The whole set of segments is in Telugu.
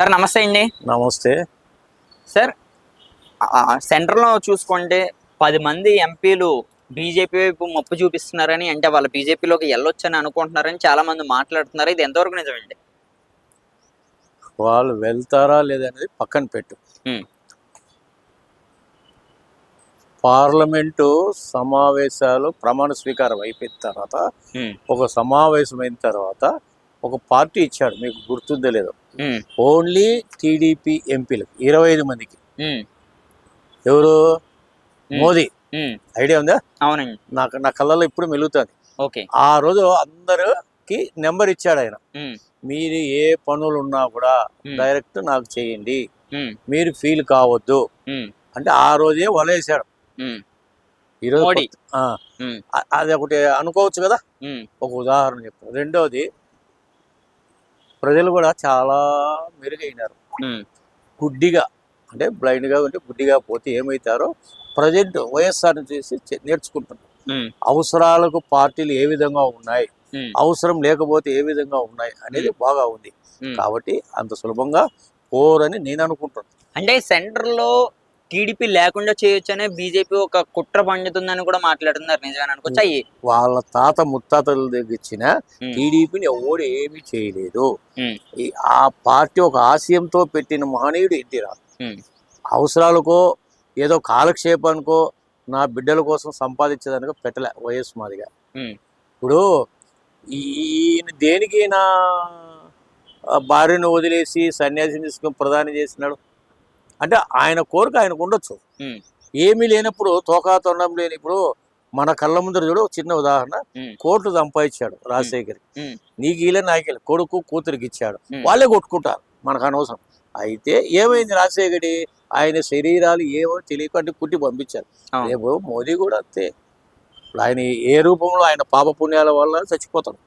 సార్ నమస్తే అండి. నమస్తే. సార్ ఆ, సెంట్రల్లో చూసుకుంటే పది మంది ఎంపీలు బీజేపీ వైపు మొప్పు చూపిస్తున్నారని అంటే వాళ్ళ బీజేపీలోకి వెళ్ళొచ్చని అనుకుంటున్నారని చాలా మంది మాట్లాడుతున్నారు. ఇది ఎంతవరకు నిజమండి? వాళ్ళు వెళ్తారా లేదనేది పక్కన పెట్టు. పార్లమెంటు సమావేశాలు ప్రమాణ స్వీకారం అయిపోయిన తర్వాత ఒక సమావేశం అయిన తర్వాత ఒక పార్టీ ఇచ్చాడు మీకు గుర్తుందో లేదో. ఓన్లీ టీడీపీ ఎంపీలకు ఇరవై ఐదు మందికి. ఎవరు? మోదీ. ఐడియా ఉందా? అవునండి. నాకు నా కళ్ళలో ఇప్పుడు మెలుగుతుంది. ఓకే. ఆ రోజు అందరికి నెంబర్ ఇచ్చాడు ఆయన. మీరు ఏ పనులు ఉన్నా కూడా డైరెక్ట్ నాకు చేయండి. మీరు ఫీల్ కావద్దు. అంటే ఆ రోజే వలేసాడు ఈరోజు అది ఒకటి అనుకోవచ్చు కదా? ఒక ఉదాహరణ చెప్పు రెండోది ప్రజలు కూడా చాలా మెరుగైనారు. గుడ్డిగా అంటే బ్లైండ్గా ఉంటే గుడ్డిగా పోతే ఏమవుతారో ప్రజెంట్ వైఎస్ఆర్ చేసి నేర్చుకుంటున్నారు. అవసరాలకు పార్టీలు ఏ విధంగా ఉన్నాయి? అవసరం లేకపోతే ఏ విధంగా ఉన్నాయి అనేది బాగా ఉంది. కాబట్టి అంత సులభంగా పోరని నేను అనుకుంటున్నాను అంటే సెంటర్లో టీడీపీ లేకుండా చేయొచ్చనే బీజేపీ ఒక కుట్ర పండుతుందని కూడా మాట్లాడుతున్నారు. నిజంగా అనుకోవచ్చు? అయ్యి వాళ్ళ తాత ముత్తాతల దగ్గర ఇచ్చిన టీడీపీని ఎవడు ఏమీ చేయలేదు. ఆ పార్టీ ఒక ఆశయంతో పెట్టిన మహనీయుడు ఎన్టీఆర్ ఉమ్, అవసరాలకో ఏదో కాలక్షేపానికో నా బిడ్డల కోసం సంపాదించేదానికో పెట్టలే వైఎస్ మాదిగా. ఇప్పుడు ఈ- ఈయన దేనికి నా భార్యను వదిలేసి సన్యాసిని తీసుకుని ప్రధాని చేసినాడు. అంటే ఆయన కోరిక ఆయనకు ఉండొచ్చు. ఏమీ లేనప్పుడు తోకా తొండం లేని ఇప్పుడు మన కళ్ళ ముందర చూడు చిన్న ఉదాహరణ. కోట్లు సంపాదించాడు రాజశేఖర్ ఉమ్, నీకు ఇలా నాకు ఇలా కొడుకు కూతురికి ఇచ్చాడు. వాళ్ళే కొట్టుకుంటారు. మనకు అనవసరం. అయితే ఏమైంది రాజశేఖరి ఆయన శరీరాలు ఏవో తెలియక అంటే కుట్టి పంపించారు. రేపు మోదీ కూడా అంతే. ఆయన ఏ రూపంలో ఆయన పాప పుణ్యాల వల్ల చచ్చిపోతాడు.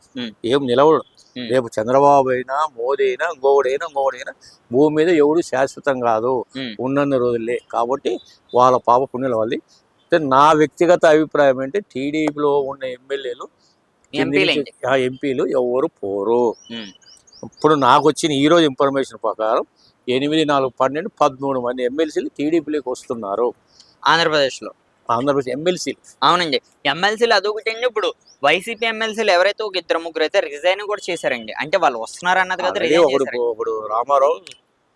ఏం నిలవడు. రేపు చంద్రబాబు అయినా మోదీ అయినా ఇంకొకడైనా ఇంకొకడైనా భూమి మీద ఎవడు శాశ్వతం కాదు. ఉన్నన్ని రోజులే. కాబట్టి వాళ్ళ పాప పుణ్యాల వల్ల. నా వ్యక్తిగత అభిప్రాయం అంటే టీడీపీలో ఉన్న ఎమ్మెల్యేలు. ఎంపీలు ఎవరు పోరు. ఇప్పుడు నాకు వచ్చిన ఈ రోజు ఇన్ఫర్మేషన్ ప్రకారం ఎనిమిది నాలుగు పన్నెండు పదమూడు మంది ఎమ్మెల్సీలు టీడీపీలోకి వస్తున్నారు. ఆంధ్రప్రదేశ్లో. ఆంధ్రప్రదేశ్ ఎమ్మెల్సీలు. అవునండి. ఎమ్మెల్సీలు అదొకటి అండి ఇప్పుడు వైసీపీ ఎమ్మెల్సీలు ఎవరైతే ఒక ఇద్దరు ముగ్గురు అయితే రిజైన్ కూడా చేశారండి. అంటే వాళ్ళు వస్తున్నారు అన్నది కదా ఒకడు చేశారు ఒకడు రామారావు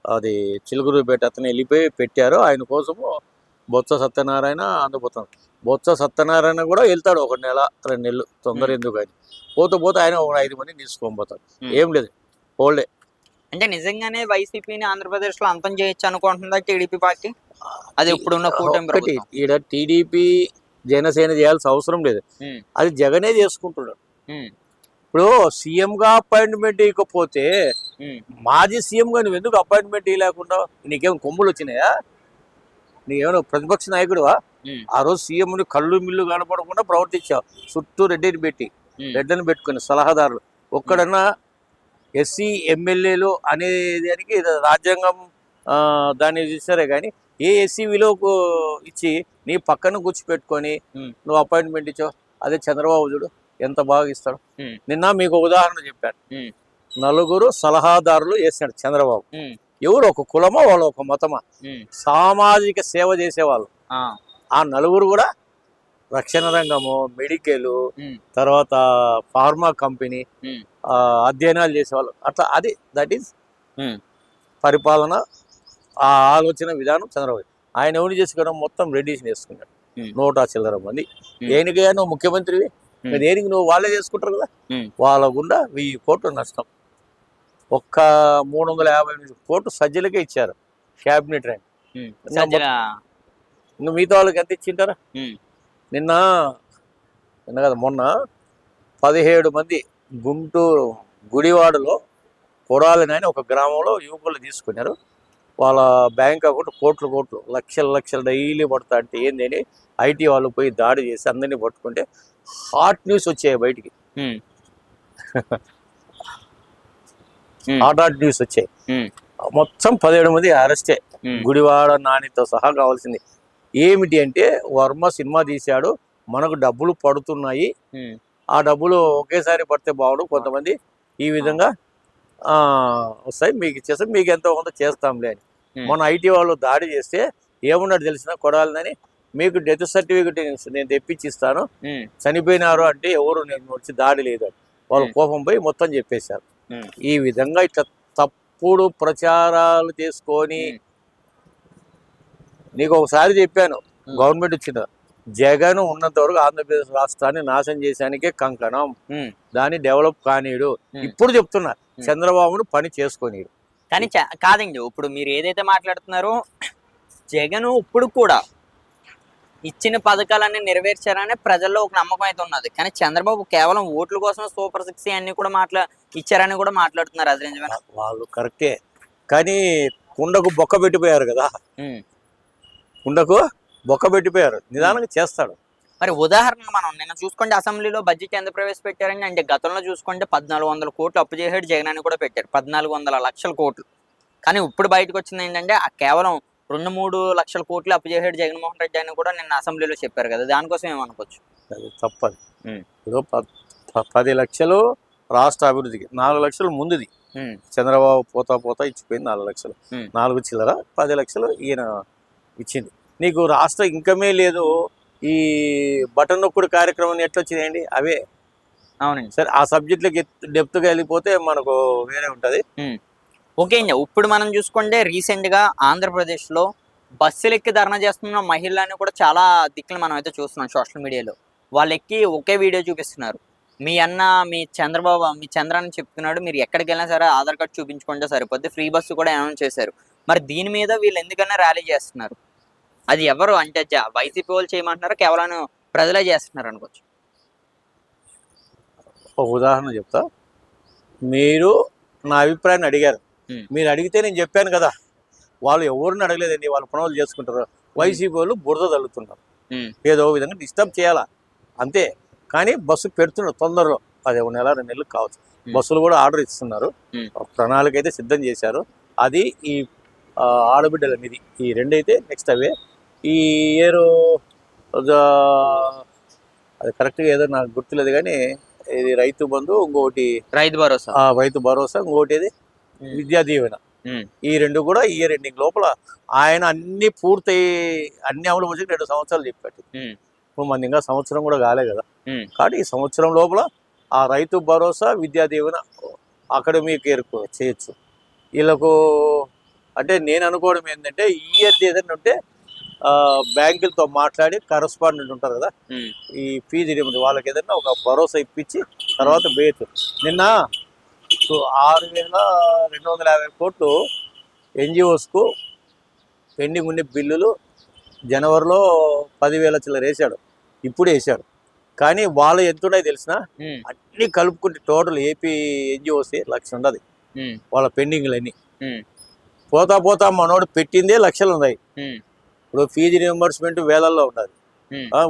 అది చిలుగురుపేట అతను వెళ్ళిపోయి పెట్టారు. ఆయన కోసము బొత్స సత్యనారాయణ అందుపోతాం బొత్స సత్యనారాయణ కూడా వెళ్తాడు ఒక నెల రెండు నెలలు తొందర. ఎందుకు అని పోతూ పోతే ఆయన ఒక ఐదు మంది తీసుకొని పోతాడు. ఏం లేదు. హోల్డే. అంటే నిజంగానే వైసీపీని ఆంధ్రప్రదేశ్లో అంతం చేయొచ్చు అనుకుంటుందా టీడీపీ పార్టీ? అది ఇప్పుడున్న కూటమి ఈడ టీడీపీ జనసేన చేయాల్సిన అవసరం లేదు. అది జగనే చేసుకుంటున్నాడు. ఉమ్, ఇప్పుడు సీఎం గా అపాయింట్మెంట్ ఇవ్వకపోతే మాజీ సీఎం గా నువ్వు ఎందుకు అపాయింట్మెంట్ ఇవ్వలేకుండా? నీకేం కొమ్ములు వచ్చినాయా? నీకేమైనా ప్రతిపక్ష నాయకుడువా? ఆ రోజు సీఎం ని కళ్ళు మిల్లు కనపడకుండా ప్రవర్తించావు. చుట్టూ రెడ్డిని పెట్టి రెడ్డిని పెట్టుకుని సలహాదారులు. ఒక్కడన్నా ఎస్సీ ఎమ్మెల్యేలు అనే దానికి రాజ్యాంగం దాన్ని చూసారే కానీ ఏ ఎస్సీ విలువకు ఇచ్చి నీ పక్కన కూర్చిపెట్టుకొని నువ్వు అపాయింట్మెంట్ ఇచ్చావు అదే చంద్రబాబు చూడు ఎంత బాగా ఇస్తాడు. నిన్న మీకు ఉదాహరణ చెప్పాను. నలుగురు సలహాదారులు వేసాడు చంద్రబాబు. ఎవరు ఒక కులమా వాళ్ళు ఒక మతమా? సామాజిక సేవ చేసేవాళ్ళు. ఆ, ఆ నలుగురు కూడా రక్షణ రంగము మెడికల్ తర్వాత ఫార్మా కంపెనీ అధ్యయనాలు చేసేవాళ్ళు. అట్లా అది దట్ ఈస్ ఉమ్, పరిపాలన ఆ ఆలోచన విధానం చంద్రబాబు. ఆయన ఎవరు చేసుకోవడం మొత్తం రెడ్డిస్ చేసుకున్నాడు ఉమ్, నూట చిల్లర మంది. ఉమ్. దేనికైనా నువ్వు ముఖ్యమంత్రివి? దేనికి నువ్వు వాళ్ళే చేసుకుంటారు కదా? వాళ్ళ గుండా వెయ్యి కోట్లు నష్టం. ఒక్క మూడు వందల యాభై ఎనిమిది కోట్లు సజ్జలకే ఇచ్చారు క్యాబినెట్ ర్యాంక్. ఇంకా మిగతా వాళ్ళకి ఎంత ఇచ్చింటారా? నిన్న నిన్న కదా మొన్న పదిహేడు మంది గుంటూరు గుడివాడలో కొడాలని అని ఒక గ్రామంలో యువకులు తీసుకున్నారు. వాళ్ళ బ్యాంక్ అకౌంట్ కోట్లు కోట్లు లక్షల లక్షలు డైలీ పడతా అంటే ఏంది అని ఐటీ వాళ్ళు పోయి దాడి చేసి అందరినీ పట్టుకుంటే హాట్ న్యూస్ వచ్చాయి బయటికి. హాట్ హాట్ న్యూస్ వచ్చాయి. మొత్తం పదిహేడు మంది అరెస్టే. గుడివాడ నానితో సహా కావాల్సింది. ఏమిటి అంటే వర్మ సినిమా తీశాడు మనకు డబ్బులు పడుతున్నాయి. ఆ డబ్బులు ఒకేసారి పడితే బాగుండు. కొంతమంది ఈ విధంగా ఆ, వస్తాయి. మీకు ఇచ్చేస్తాం మీకు ఎంతో కొంత చేస్తాంలే అని. మొన్న ఐటీ వాళ్ళు దాడి చేస్తే ఏమున్నాడు తెలిసిన కొడాలని మీకు డెత్ సర్టిఫికెట్ నేను తెప్పించి ఇస్తాను ఉమ్, చనిపోయినారు అంటే ఎవరు నేను వచ్చి దాడి లేదు వాళ్ళు. కోపం పోయి మొత్తం చెప్పేశారు. ఈ విధంగా ఇట్లా తప్పుడు ప్రచారాలు చేసుకొని. నీకు ఒకసారి చెప్పాను. గవర్నమెంట్ వచ్చిన జగన్ ఉన్నంత వరకు ఆంధ్రప్రదేశ్ రాష్ట్రాన్ని నాశనం చేశానికే కంకణం. దాన్ని డెవలప్ కానీడు. ఇప్పుడు చెప్తున్నా చంద్రబాబును పని చేసుకోనీడు కానీ కాదండి ఇప్పుడు మీరు ఏదైతే మాట్లాడుతున్నారో జగన్ ఇప్పుడు కూడా ఇచ్చిన పథకాలన్నీ నెరవేర్చారని ప్రజల్లో ఒక నమ్మకం అయితే ఉన్నది. కానీ చంద్రబాబు కేవలం ఓట్ల కోసం సూపర్ సిక్స్ అన్ని కూడా మాట్లా ఇచ్చారని కూడా మాట్లాడుతున్నారు అది నిజమేనా వాళ్ళు కరెక్టే. కానీ కుండకు బొక్క పెట్టిపోయారు కదా. కుండకు బొక్క పెట్టిపోయారు నిదానంగా చేస్తాడు. మరి ఉదాహరణకు మనం నిన్న చూసుకుంటే అసెంబ్లీలో బడ్జెట్ ఎంత ప్రవేశపెట్టారని అంటే గతంలో చూసుకుంటే పద్నాలుగు వందల కోట్లు అప్పు చేసాడు జగన్ అని కూడా పెట్టారు పద్నాలుగు వందల లక్షల కోట్లు. కానీ ఇప్పుడు బయటకు వచ్చింది ఏంటంటే ఆ కేవలం రెండు మూడు లక్షల కోట్లు అప్పు చేసాడు జగన్మోహన్ రెడ్డి అని కూడా నిన్న అసెంబ్లీలో చెప్పారు కదా. దానికోసం ఏమనుకోవచ్చు? అది తప్పదు. ఇప్పుడు పది లక్షలు రాష్ట్ర అభివృద్ధికి నాలుగు లక్షలు ముందుది. చంద్రబాబు పోతా పోతా ఇచ్చిపోయింది నాలుగు లక్షలు. నాలుగు చిల్లర పది లక్షలు ఈయన ఇచ్చింది. నీకు రాష్ట్ర ఇంకమే లేదు ఈ బటన్ నొక్కుడు కార్యక్రమం ఎట్లా వచ్చినాయండి అవే. అవునండి. సరే ఆ సబ్జెక్టులకి డెప్త్గా వెళ్ళిపోతే మనకు వేరే ఉంటుంది. ఓకే అండి. ఇప్పుడు మనం చూసుకుంటే రీసెంట్గా ఆంధ్రప్రదేశ్లో బస్సులు ఎక్కి ధర్నా చేస్తున్న మహిళలని కూడా చాలా దిక్కులు మనం అయితే చూస్తున్నాం సోషల్ మీడియాలో. వాళ్ళు ఎక్కి ఒకే వీడియో చూపిస్తున్నారు. మీ అన్న మీ చంద్రబాబు మీ చంద్రని చెప్తున్నాడు మీరు ఎక్కడికి వెళ్ళినా సరే ఆధార్ కార్డ్ చూపించుకుంటే సరిపోద్ది ఫ్రీ బస్సు కూడా అనౌన్స్ చేశారు. మరి దీని మీద వీళ్ళు ఎందుకన్నా ర్యాలీ చేస్తున్నారు? అది ఎవరు అంటే వైసీపీ వాళ్ళు చేయమంటున్నారా కేవలం ప్రజలే చేస్తున్నారు అనుకోవచ్చు. ఒక ఉదాహరణ చెప్తా. మీరు నా అభిప్రాయాన్ని అడిగారు. మీరు అడిగితే నేను చెప్పాను కదా. వాళ్ళు ఎవరిని అడగలేదండి. వాళ్ళు పనులు చేసుకుంటారు. వైసీపీ వాళ్ళు బురద తల్లుతున్నారు ఏదో విధంగా డిస్టర్బ్ చేయాలా? అంతే. కానీ బస్సు పెడుతున్నారు తొందరలో. అది ఒక నెల రెండు నెలలు కావచ్చు. బస్సులు కూడా ఆర్డర్ ఇస్తున్నారు. ప్రణాళిక అయితే సిద్ధం చేశారు. అది ఈ ఆడబిడ్డల నిధి. ఈ రెండైతే నెక్స్ట్ అవే. ఈ ఇయర్ అది కరెక్ట్గా ఏదో నాకు గుర్తులేదు కానీ ఇది రైతు బంధు ఇంకొకటి రైతు భరోసా. ఆ, రైతు భరోసా ఇంకొకటి ఏది ఉమ్, విద్యా దీవెన. ఈ రెండు కూడా ఇయర్ ఎండింగ్ లోపల ఆయన అన్ని పూర్తయి అన్ని అమలు వచ్చి రెండు సంవత్సరాలు చెప్పాడు. ఇప్పుడు మన ఇంకా సంవత్సరం కూడా కాలే కదా. కాబట్టి ఈ సంవత్సరం లోపల ఆ రైతు భరోసా విద్యా దీవెన అకాడమిక్ ఇయర్ చేయొచ్చు. వీళ్ళకు అంటే నేను అనుకోవడం ఏంటంటే ఈ ఇయర్ ఏదైనా ఉంటే బ్యాంకులతో మాట్లాడి కరస్పాండెంట్ ఉంటారు కదా ఈ ఫీజు రిమెంట్ వాళ్ళకి ఏదైనా ఒక భరోసా ఇప్పించి తర్వాత బేత్ నిన్న ఆరు వేల రెండు వందల యాభై కోట్లు ఎన్జిఓస్కు పెండింగ్ ఉండే బిల్లులు జనవరిలో పదివేల చిల్లర వేసాడు ఇప్పుడు వేసాడు కానీ వాళ్ళు ఎంత ఉన్నాయి తెలిసిన అన్నీ కలుపుకుంటే టోటల్ ఏపీ ఎన్జిఓస్ లక్ష ఉండదు వాళ్ళ పెండింగ్లన్నీ. పోతా పోతా మనోడు పెట్టిందే లక్షలు ఉన్నాయి. ఇప్పుడు ఫీజు రియంబర్స్మెంట్ వేలల్లో ఉన్నది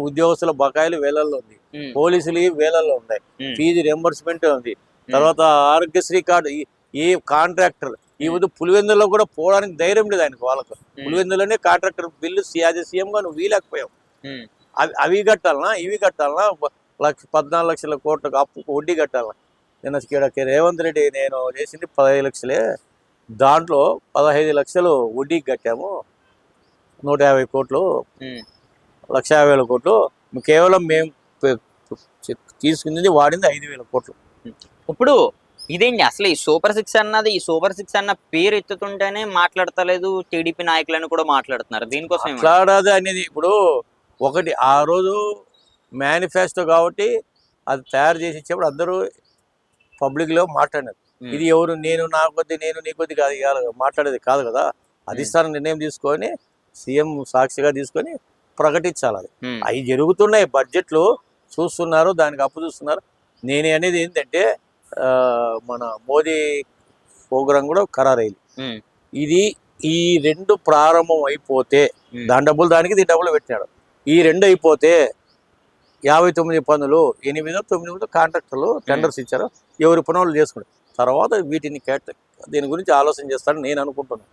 ఉద్యోగస్తుల బకాయిలు వేలల్లో ఉంది. పోలీసులు వేలల్లో ఉన్నాయి. ఫీజు రియంబర్స్మెంట్ ఉంది. తర్వాత ఆరోగ్యశ్రీ కార్డు ఈ- కాంట్రాక్టర్ ఈ వద్దు పులివెందులో కూడా పోవడానికి ధైర్యం లేదు ఆయనకు వాళ్ళకు. పులివెందులోనే కాంట్రాక్టర్ బిల్లు యాజ్ సీఎం గా నువ్వు వీలేకపోయావు అవి అవి కట్టాలనా ఇవి కట్టాలనా లక్ష పద్నాలుగు లక్షల కోట్లకు అప్పు వడ్డీ కట్టాలనా? నేను ఇక్కడ రేవంత్ రెడ్డి నేను చేసింది పదహైదు లక్షలే. దాంట్లో పదహైదు లక్షలు వడ్డీకి కట్టాము. నూట యాభై కోట్లు. లక్ష యాభై వేల కోట్లు కేవలం మేము తీసుకున్నది వాడింది ఐదు వేల కోట్లు ఇప్పుడు ఇదేంటి అసలు ఈ సూపర్ సిక్స్ అన్నది ఈ సూపర్ సిక్స్ అన్న పేరు ఎత్తుతుంటేనే మాట్లాడతలేదు టీడీపీ నాయకులను కూడా మాట్లాడుతున్నారు. దీనికోసం? మాట్లాడదు అనేది ఇప్పుడు ఒకటి ఆ రోజు మేనిఫెస్టో కాబట్టి అది తయారు చేసి ఇచ్చేప్పుడు అందరూ పబ్లిక్లో మాట్లాడారు ఇది ఎవరు నేను నా కొద్ది నేను నీ కొద్ది కాదు మాట్లాడేది కాదు కదా. అధిష్టానం నిర్ణయం తీసుకొని సీఎం సాక్షిగా తీసుకొని ప్రకటించాలి అది. అవి జరుగుతున్నాయి బడ్జెట్లు చూస్తున్నారు దానికి అప్పు చూస్తున్నారు. నేను అనేది ఏంటంటే మన మోదీ ప్రోగ్రాం కూడా ఖరారైంది. ఇది ఈ రెండు ప్రారంభం అయిపోతే. దాని డబ్బులు దానికి దీని డబ్బులు పెట్టినాడు. ఈ రెండు అయిపోతే యాభై తొమ్మిది పనులు ఎనిమిదో తొమ్మిదో కాంట్రాక్టర్లు టెండర్స్ ఇచ్చారు. ఎవరి పనులు చేసుకుంటారు. తర్వాత వీటిని కేట దీని గురించి ఆలోచన చేస్తారని నేను అనుకుంటున్నాను.